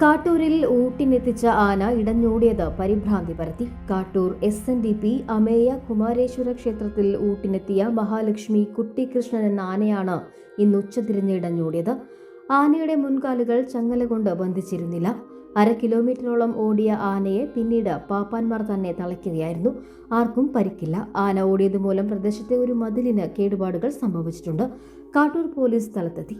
കാട്ടൂരിൽ ഊട്ടിനെത്തിച്ച ആന ഇടഞ്ഞോടിയത് പരിഭ്രാന്തി പരത്തി. Kattoor S N D P Ameya Kumareshwara ക്ഷേത്രത്തിൽ ഊട്ടിനെത്തിയ മഹാലക്ഷ്മി കുട്ടികൃഷ്ണൻ എന്ന ആനയാണ് ഇന്ന് ഉച്ചതിരിഞ്ഞ് ഇടഞ്ഞോടിയത്. ആനയുടെ മുൻകാലുകൾ ചങ്ങല കൊണ്ട് ബന്ധിച്ചിരുന്നില്ല. അര കിലോമീറ്ററോളം ഓടിയ ആനയെ പിന്നീട് പാപ്പാന്മാർ തന്നെ തളയ്ക്കുകയായിരുന്നു. ആർക്കും പരിക്കില്ല. ആന ഓടിയത് മൂലം പ്രദേശത്തെ ഒരു മതിലിന് കേടുപാടുകൾ സംഭവിച്ചിട്ടുണ്ട്. കാട്ടൂർ പോലീസ് സ്ഥലത്തെത്തി.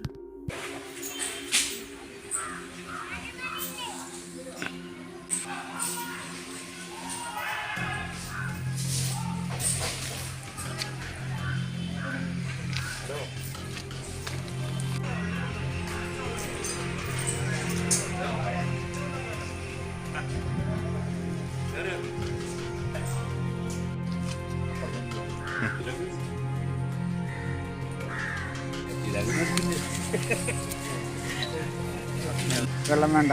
വെള്ളം വേണ്ട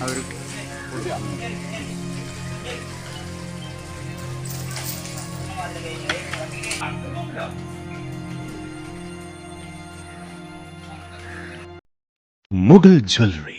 അവർ മുഗൾ ജ്വല്ലറി